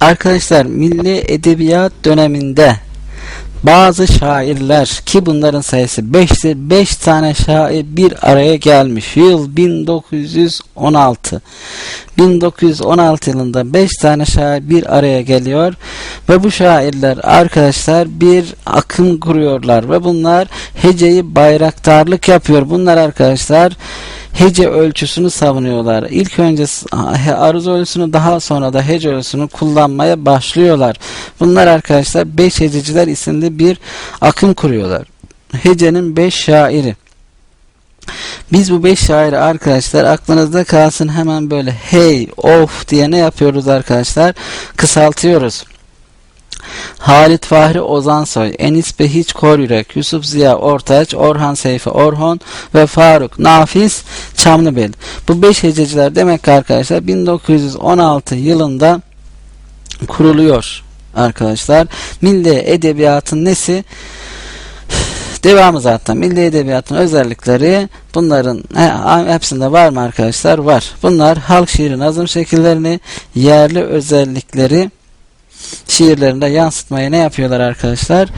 Arkadaşlar milli edebiyat döneminde bazı şairler ki bunların sayısı 5'tir. 5 tane şair bir araya gelmiş. Yıl 1916. 1916 yılında 5 tane şair bir araya geliyor ve bu şairler arkadaşlar bir akım kuruyorlar ve bunlar heceyi bayraktarlık yapıyor. Bunlar arkadaşlar hece ölçüsünü savunuyorlar. İlk önce aruz ölçüsünü daha sonra da hece ölçüsünü kullanmaya başlıyorlar. Bunlar arkadaşlar 5 hececiler isimli bir akım kuruyorlar. Hecenin 5 şairi. Biz bu beş şairi arkadaşlar aklınızda kalsın hemen böyle hey of diye ne yapıyoruz arkadaşlar? Kısaltıyoruz. Halit Fahri Ozansoy, Enis Behiç Koryürek, Yusuf Ziya Ortaç, Orhan Seyfi Orhon ve Faruk Nafiz Çamlıbel. Bu beş hececiler demek ki arkadaşlar 1916 yılında kuruluyor arkadaşlar. Milli edebiyatın nesi? Devamı zaten. Milli edebiyatın özellikleri bunların he, hepsinde var mı arkadaşlar? Var. Bunlar halk şiiri nazım şekillerini, yerli özellikleri şiirlerinde yansıtmaya ne yapıyorlar arkadaşlar?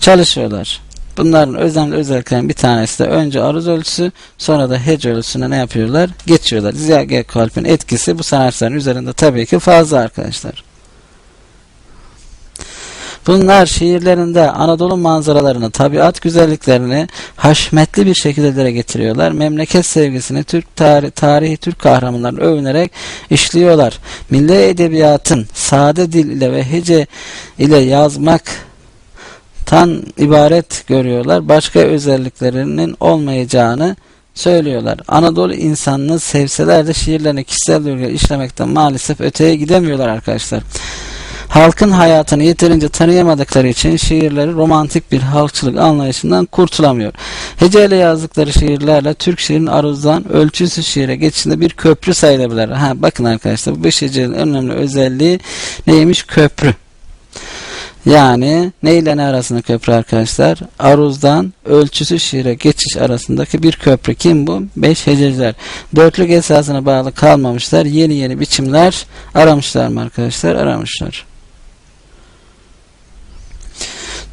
Çalışıyorlar. Bunların önemli özelliklerinden bir tanesi de önce aruz ölçüsü sonra da hece ölçüsüne ne yapıyorlar? Geçiyorlar. Ziya Gökalp'in etkisi bu sanatçıların üzerinde tabii ki fazla arkadaşlar. Bunlar şiirlerinde Anadolu manzaralarını, tabiat güzelliklerini haşmetli bir şekilde dile getiriyorlar. Memleket sevgisini, Türk tarihi, tarihi Türk kahramanlarını övünerek işliyorlar. Milli edebiyatın sade dil ile ve hece ile yazmak tan ibaret görüyorlar. Başka özelliklerinin olmayacağını söylüyorlar. Anadolu insanını sevseler de şiirlerini kişisel duyguya işlemekten maalesef öteye gidemiyorlar arkadaşlar. Halkın hayatını yeterince tanıyamadıkları için şiirleri romantik bir halkçılık anlayışından kurtulamıyor. Heceyle yazdıkları şiirlerle Türk şiirinin aruzdan ölçüsü şiire geçişinde bir köprü sayılabilir. Ha, bakın arkadaşlar bu beş hecenin önemli özelliği neymiş? Köprü. Yani ne ile ne arasında köprü arkadaşlar? Aruzdan ölçüsü şiire geçiş arasındaki bir köprü. Kim bu? Beş hececiler. Dörtlük esasına bağlı kalmamışlar. Yeni yeni biçimler aramışlar mı arkadaşlar? Aramışlar.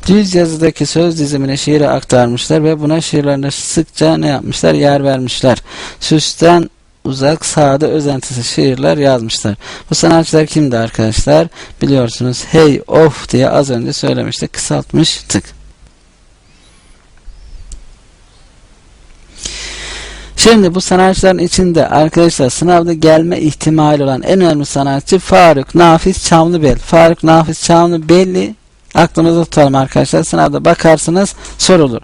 Düz yazıdaki söz dizimine şiiri aktarmışlar ve buna şiirlerinde sıkça ne yapmışlar? Yer vermişler. Süsten uzak, sade, özentisi şiirler yazmışlar. Bu sanatçılar kimdi arkadaşlar? Biliyorsunuz hey, of diye az önce söylemiştik. Kısaltmıştık. Şimdi bu sanatçıların içinde arkadaşlar sınavda gelme ihtimali olan en önemli sanatçı Faruk Nafiz Çamlıbel. Faruk Nafiz Çamlıbel'i aklınızda tutalım arkadaşlar. Sınavda bakarsınız sorulur.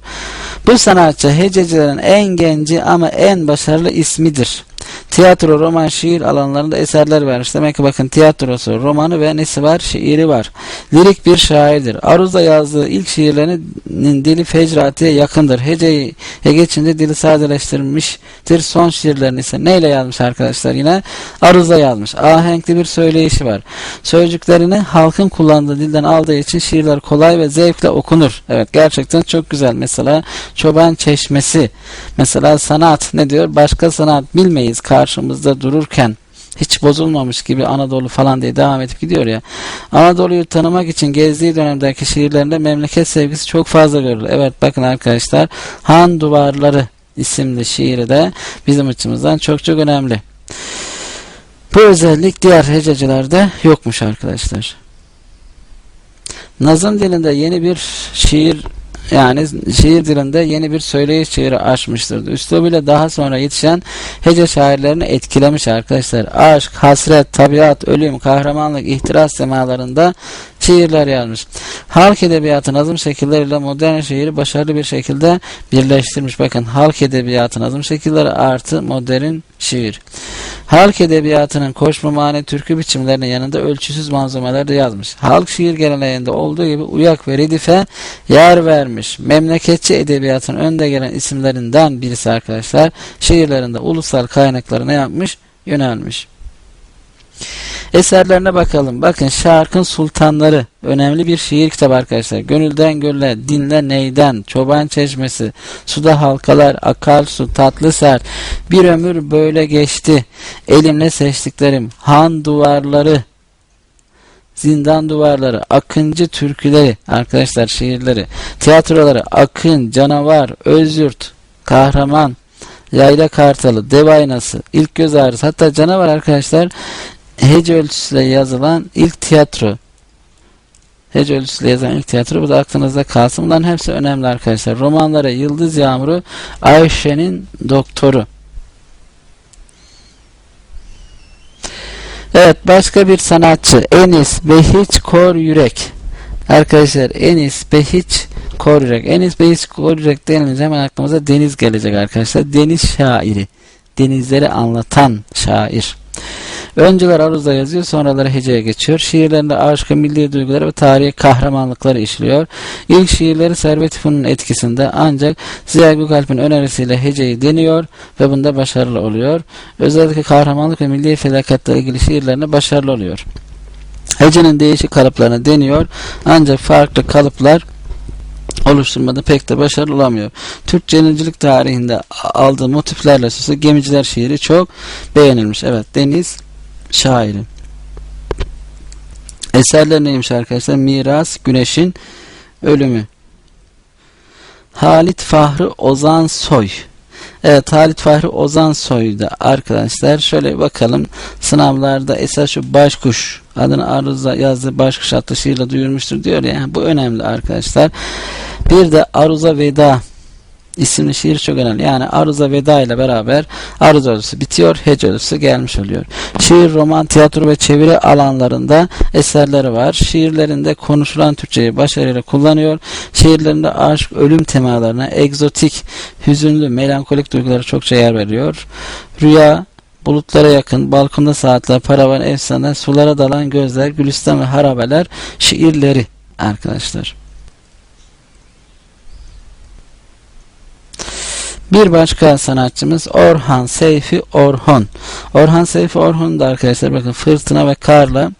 Bu sanatçı hececilerin en genci ama en başarılı ismidir. Tiyatro, roman, şiir alanlarında eserler vermiş. Demek ki bakın tiyatrosu, romanı ve nesi var? Şiiri var. Lirik bir şairdir. Aruz'da yazdığı ilk şiirlerinin dili fecratiye yakındır. Heceyi geçince dili sadeleştirmiştir. Son şiirlerini ise neyle yazmış arkadaşlar? Yine Aruz'da yazmış. Ahenkli bir söyleyişi var. Sözcüklerini halkın kullandığı dilden aldığı için şiirler kolay ve zevkle okunur. Evet gerçekten çok güzel. Mesela Çoban Çeşmesi. Mesela sanat ne diyor? Başka sanat bilmeyiz karşımızda dururken hiç bozulmamış gibi Anadolu falan diye devam edip gidiyor ya. Anadolu'yu tanımak için gezdiği dönemdeki şiirlerinde memleket sevgisi çok fazla görülür. Evet bakın arkadaşlar Han Duvarları isimli şiiri de bizim açımızdan çok çok önemli. Bu özellik diğer hececilerde yokmuş arkadaşlar. Nazım dilinde yeni bir şiir yani şiir dilinde yeni bir söyleyiş şiiri açmıştır. Üslubuyla daha sonra yetişen hece şairlerini etkilemiş arkadaşlar. Aşk, hasret, tabiat, ölüm, kahramanlık, ihtiras semalarında şiirler yazmış. Halk edebiyatı nazım şekilleriyle modern şiiri başarılı bir şekilde birleştirmiş. Bakın halk edebiyatı nazım şekilleri artı modern şiir. Halk edebiyatının koşma mani türkü biçimlerinin yanında ölçüsüz manzumeler de yazmış. Halk şiir geleneğinde olduğu gibi uyak ve redife yer vermiş. Memleketçi edebiyatın önde gelen isimlerinden birisi arkadaşlar. Şiirlerinde ulusal kaynaklara ne yapmış? Yönelmiş. Eserlerine bakalım. Bakın Şarkın Sultanları önemli bir şiir kitabı arkadaşlar. Gönülden gölle, dinle neyden, çoban çeşmesi, suda halkalar, akar su, tatlı sert. Bir ömür böyle geçti. Elimle seçtiklerim, han duvarları, zindan duvarları, akıncı türküleri, arkadaşlar şiirleri, tiyatroları, akın, canavar, özyurt, kahraman, yayla kartalı, dev aynası, ilk göz ağrısı, hatta canavar arkadaşlar hece ölçüsüyle yazılan ilk tiyatro. Hece ölçüsüyle yazılan ilk tiyatro. Bu da aklınızda kalsın. Bunların hepsi önemli arkadaşlar. Romanlara Yıldız Yağmuru, Ayşe'nin Doktoru. Evet başka bir sanatçı Enis Behiç Kor Yürek. Arkadaşlar Enis Behiç Kor Yürek. Enis Behiç Kor Yürek denilince hemen aklımıza deniz gelecek arkadaşlar. Deniz şairi. Denizleri anlatan şair. Önceler aruzda yazıyor, sonraları heceye geçiyor. Şiirlerinde aşkı, milli duyguları ve tarihi kahramanlıkları işliyor. İlk şiirleri Servet İfün'ün etkisinde ancak Ziya Gökalp'in önerisiyle heceyi deniyor ve bunda başarılı oluyor. Özellikle kahramanlık ve milli felakatla ilgili şiirlerinde başarılı oluyor. Hecenin değişik kalıplarını deniyor ancak farklı kalıplar oluşturmada pek de başarılı olamıyor. Türk denizcilik tarihinde aldığı motiflerle süslü gemiciler şiiri çok beğenilmiş. Evet deniz şairi. Eserler neymiş arkadaşlar? Miras, Güneşin Ölümü. Halit Fahri Ozan Soy. Evet Halit Fahri Ozan Soy'da arkadaşlar. Şöyle bakalım. Sınavlarda esas şu Başkuş adını arıza yazdığı Başkuş adlı şiirle duyurmuştur diyor ya. Bu önemli arkadaşlar. Bir de Aruza Veda isimli şiir çok önemli. Yani Arıza Veda ile beraber Arıza ölçüsü bitiyor, Hece ölçüsü gelmiş oluyor. Şiir, roman, tiyatro ve çeviri alanlarında eserleri var. Şiirlerinde konuşulan Türkçeyi başarıyla kullanıyor. Şiirlerinde aşk, ölüm temalarına, egzotik, hüzünlü, melankolik duygulara çokça yer veriyor. Rüya, bulutlara yakın, balkonda saatler, paravan, efsane, sulara dalan gözler, gülistan ve harabeler şiirleri arkadaşlar. Bir başka sanatçımız Orhan Seyfi Orhon. Orhan Seyfi Orhon da arkadaşlar bakın Fırtına ve Karla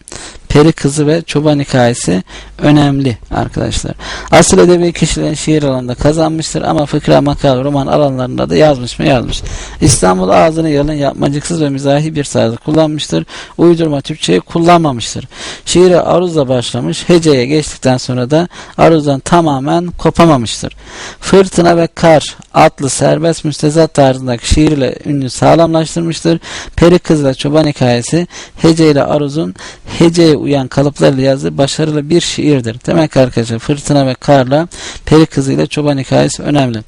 Peri Kızı ve Çoban Hikayesi önemli arkadaşlar. Asıl edebi kişilerin şiir alanında kazanmıştır ama fıkra, makal, roman alanlarında da yazmış mı yazmış. İstanbul ağzını yalın yapmacıksız ve mizahi bir tarzı kullanmıştır. Uydurma Türkçeyi kullanmamıştır. Şiire aruzla başlamış, heceye geçtikten sonra da aruzdan tamamen kopamamıştır. Fırtına ve Kar adlı serbest müstezat tarzındaki şiir ile ünlü sağlamlaştırmıştır. Peri Kız ve Çoban Hikayesi hece ile aruzun heceye uyan kalıplarla yazdığı başarılı bir şiirdir. Demek arkadaşlar Fırtına ve Karla Peri Kızı ile Çoban Hikayesi önemli.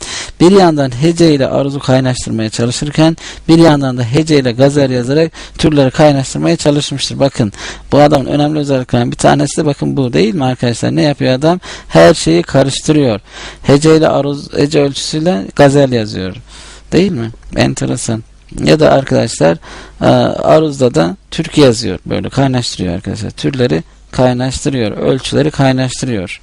Bir yandan hece ile aruzu kaynaştırmaya çalışırken bir yandan da hece ile gazel yazarak türleri kaynaştırmaya çalışmıştır. Bakın bu adamın önemli özelliklerinden bir tanesi de bakın bu değil mi arkadaşlar? Ne yapıyor adam? Her şeyi karıştırıyor. Hece ile aruz, hece ölçüsüyle gazel yazıyor. Değil mi? Enteresan. Ya da arkadaşlar e, aruzda da Türk yazıyor. Böyle kaynaştırıyor arkadaşlar. Türleri kaynaştırıyor. Ölçüleri kaynaştırıyor.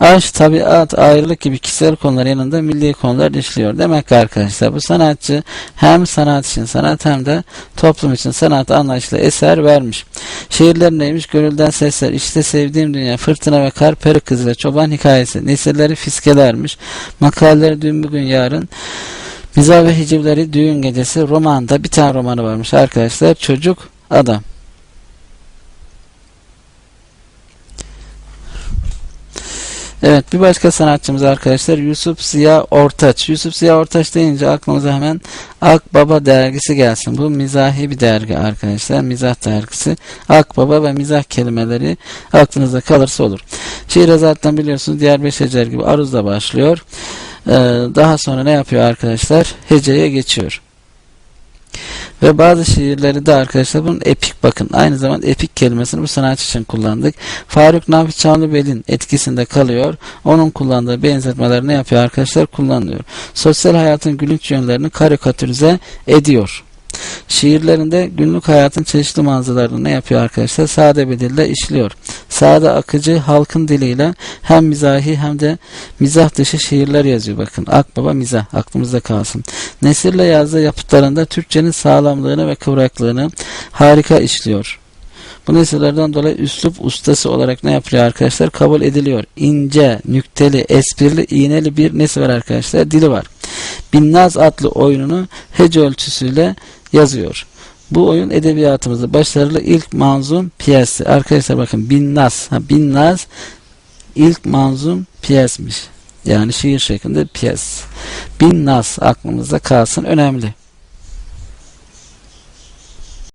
Aşk, tabiat, ayrılık gibi kişisel konular yanında milli konular işliyor. Demek ki arkadaşlar bu sanatçı hem sanat için sanat hem de toplum için sanat anlayışlı eser vermiş. Şiirler neymiş? Gönülden sesler, işte sevdiğim dünya, fırtına ve kar, peri kızı ve çoban hikayesi, nesilleri fiskelermiş. Makaleleri dün bugün yarın. Mizah ve hicivleri düğün gecesi romanda bir tane romanı varmış arkadaşlar. Çocuk adam. Evet bir başka sanatçımız arkadaşlar Yusuf Ziya Ortaç. Yusuf Ziya Ortaç deyince aklımıza hemen Akbaba dergisi gelsin. Bu mizahi bir dergi arkadaşlar. Mizah dergisi. Akbaba ve mizah kelimeleri aklınızda kalırsa olur. Şiir zaten biliyorsunuz diğer beş gibi aruzla başlıyor. Ee, daha sonra ne yapıyor arkadaşlar? Heceye geçiyor. Ve bazı şiirleri de arkadaşlar bunun epik bakın. Aynı zamanda epik kelimesini bu sanatçı için kullandık. Faruk Nafi Çamlıbel'in etkisinde kalıyor. Onun kullandığı benzetmeler ne yapıyor arkadaşlar? Kullanılıyor. Sosyal hayatın gülünç yönlerini karikatürize ediyor. Şiirlerinde günlük hayatın çeşitli manzaralarını ne yapıyor arkadaşlar? Sade bir dille işliyor. Sade akıcı halkın diliyle hem mizahi hem de mizah dışı şiirler yazıyor. Bakın Akbaba mizah aklımızda kalsın. Nesirle yazdığı yapıtlarında Türkçenin sağlamlığını ve kıvraklığını harika işliyor. Bu nesillerden dolayı üslup ustası olarak ne yapıyor arkadaşlar? Kabul ediliyor. İnce, nükteli, esprili, iğneli bir nesi var arkadaşlar? Dili var. Binnaz adlı oyununu hece ölçüsüyle yazıyor. Bu oyun edebiyatımızda başarılı ilk manzum piyesi. Arkadaşlar bakın Binnaz. Ha, Binnaz ilk manzum piyesmiş. Yani şiir şeklinde piyes. Binnaz aklımızda kalsın önemli.